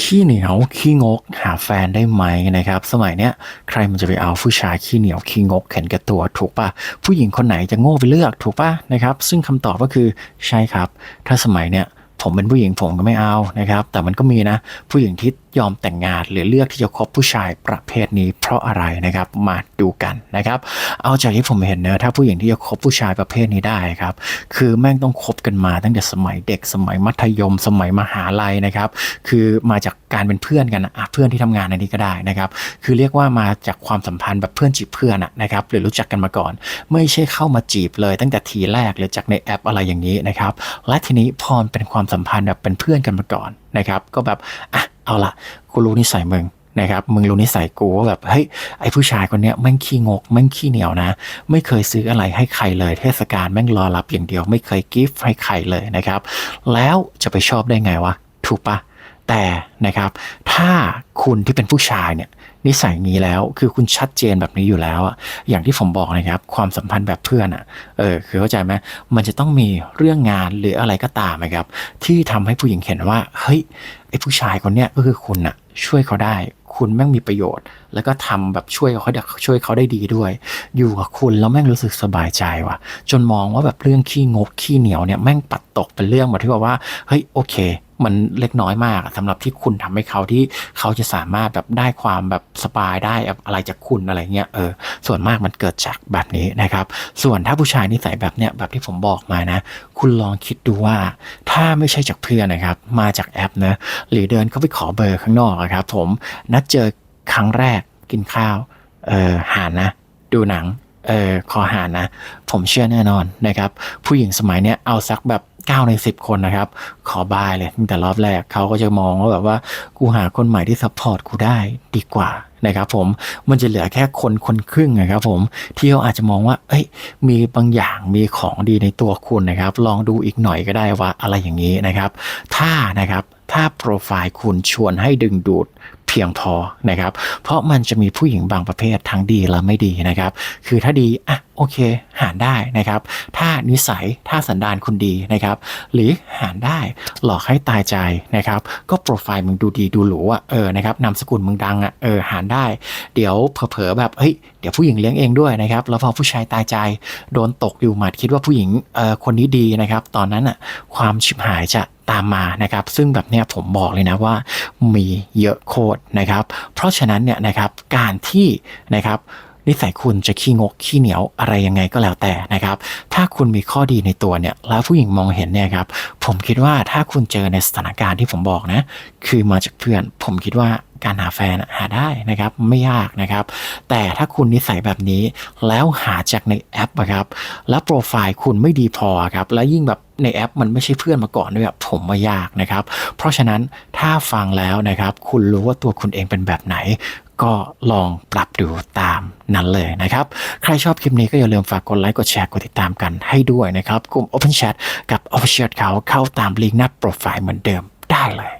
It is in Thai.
ขี้เหนียวขี้งก หาแฟนได้ไหมนะครับ สมัยเนี้ยใครมันจะไปเอาผู้ชายขี้เหนียวขี้งกเข็นแก่ตัวถูกปะผู้หญิงคนไหนจะโง่ไปเลือกถูกปะนะครับ ซึ่งคำตอบก็คือใช่ครับ ถ้าสมัยเนี้ย ผมเป็นผู้หญิงผมก็ไม่เอานะครับ แต่มันก็มีนะ ผู้หญิงที่ยอมแต่งงาน หรือเลือกที่จะคบผู้ชายประเภทนี้เพราะอะไรนะครับมาดูกันนะครับ เอาจากที่ผมเห็นเนอะถ้าผู้หญิงที่จะคบผู้ชายประเภทนี้ได้ครับคือแม่งต้องคบกันมาตั้งแต่สมัยเด็กสมัยมัธยม สมัยมหาลัยนะครับ คือมาจากการเป็นเพื่อนกันอะเพื่อนที่ทำงานในนี้ก็ได้นะครับ คือเรียกว่ามาจากความสัมพันธ์แบบเพื่อนจีบเพื่อนอะนะครับ หรือรู้จักกันมาก่อน ไม่ใช่เข้ามาจีบเลยตั้งแต่ทีแรกหรือจากในแอปอะไรอย่างนี้นะครับและทีนี้พอมันเป็นความสัมพันธ์แบบเป็นเพื่อนกันมาก่อนนะครับ ก็แบบอะเอาละกูรู้นิสัยมึงนะครับมึงรู้นิสัยกูว่าแบบเฮ้ยไอผู้ชายคนเนี้ยแม่งขี้งกแม่งขี้เหนียวนะ ไม่เคยซื้ออะไรให้ใครเลย เทศกาลแม่งรอรับอย่างเดียว ไม่เคยกิฟต์ให้ใครเลยนะครับ แล้วจะไปชอบได้ไงวะ ถูกปะแต่นะครับ ถ้าคุณที่เป็นผู้ชายเนี่ย นิสัยนี้แล้ว คือคุณชัดเจนแบบนี้อยู่แล้วอะอย่างที่ผมบอกนะครับ ความสัมพันธ์แบบเพื่อนอะเออคือเข้าใจไหมมันจะต้องมีเรื่องงานหรืออะไรก็ตามนะครับที่ทำให้ผู้หญิงเห็นว่าเฮ้ยไอ้ผู้ชายคนเนี้ยก็คือคุณอะช่วยเขาได้ คุณแม่งมีประโยชน์ แล้วก็ทำแบบช่วยเขาได้ช่วยเขาได้ดีด้วย อยู่กับคุณแล้วแม่งรู้สึกสบายใจว่ะ จนมองว่าแบบเรื่องขี้งกขี้เหนียวเนี่ยแม่งปัดตกเป็นเรื่องแบบที่ว่าว่าเฮ้ยโอเค มันเล็กน้อยมากอะสำหรับที่คุณทำให้เขาที่เขาจะสามารถแบบได้ความแบบสบายได้อะไรจากคุณอะไรเงี้ยเออส่วนมากมันเกิดจากแบบนี้นะครับ ส่วนถ้าผู้ชายนิสัยแบบเนี้ยแบบที่ผมบอกมานะ คุณลองคิดดูว่าถ้าไม่ใช่จากเพื่อนนะครับ มาจากแอปนะหรือเดินเข้าไปขอเบอร์ข้างนอกครับผมนัดเจอครั้งแรกกินข้าวเออหานะ ดูหนังเออขอหานะ ผมเชื่อแน่นอนนะครับ ผู้หญิงสมัยเนี้ยเอาสักแบบ 9 ใน 10 คนนะครับ ขอบายเลยตั้งแต่รอบแรกเขาก็จะมองว่าแบบว่ากูหาคนใหม่ที่ซัพพอร์ตกูได้ดีกว่านะครับผมมันจะเหลือแค่คนคนครึ่งนะครับผมที่เขาอาจจะมองว่าเอ้ยมีบางอย่างมีของดีในตัวคุณนะครับ ลองดูอีกหน่อยก็ได้ว่าอะไรอย่างนี้นะครับ ถ้านะครับถ้าโปรไฟล์คุณชวนให้ดึงดูดเพียงพอนะครับ เพราะมันจะมีผู้หญิงบางประเภททั้งดีและไม่ดีนะครับ คือถ้าดีอะโอเค หารได้นะครับ ถ้านิสัยถ้าสันดานคุณดีนะครับ หรือหารได้หลอกให้ตายใจนะครับ ก็โปรไฟล์มึงดูดีดูหรูอะเออนะครับนามสกุลมึงดังอะเออหารได้ เดี๋ยวเผลอๆแบบเฮ้ยเดี๋ยวผู้หญิงเลี้ยงเองด้วยนะครับ แล้วพอผู้ชายตายใจโดนตกอยู่หมัดคิดว่าผู้หญิงเอ่อคนนี้ดีนะครับ ตอนนั้นอะความชิบหายจะตามมานะครับ ซึ่งแบบเนี้ยผมบอกเลยนะว่า มีเยอะโคตรนะครับ เพราะฉะนั้นเนี่ยนะครับการที่นะครับ นิสัยคุณจะขี้งกขี้เหนียวอะไรยังไงก็แล้วแต่นะครับ ถ้าคุณมีข้อดีในตัวเนี่ยแล้วผู้หญิงมองเห็นเนี่ยครับผมคิดว่าถ้าคุณเจอในสถานการณ์ที่ผมบอกนะ คือมาจากเพื่อน ผมคิดว่าการหาแฟนหาได้นะครับไม่ยากนะครับ แต่ถ้าคุณนิสัยแบบนี้ แล้วหาจากในแอปอะครับแล้วโปรไฟล์คุณไม่ดีพอครับแล้วยิ่งแบบในแอปมันไม่ใช่เพื่อนมาก่อนด้วยแบบผมว่ายากนะครับ เพราะฉะนั้นถ้าฟังแล้วนะครับ คุณรู้ว่าตัวคุณเองเป็นแบบไหน ก็ลองปรับดูตามนั้นเลยนะครับ ใครชอบคลิปนี้ก็อย่าลืมฝากกดไลค์กดแชร์กดติดตามกันให้ด้วยนะครับ กลุ่ม Open Chat กับ Official เขาเข้าตามลิงก์หน้าโปรไฟล์เหมือนเดิมได้เลย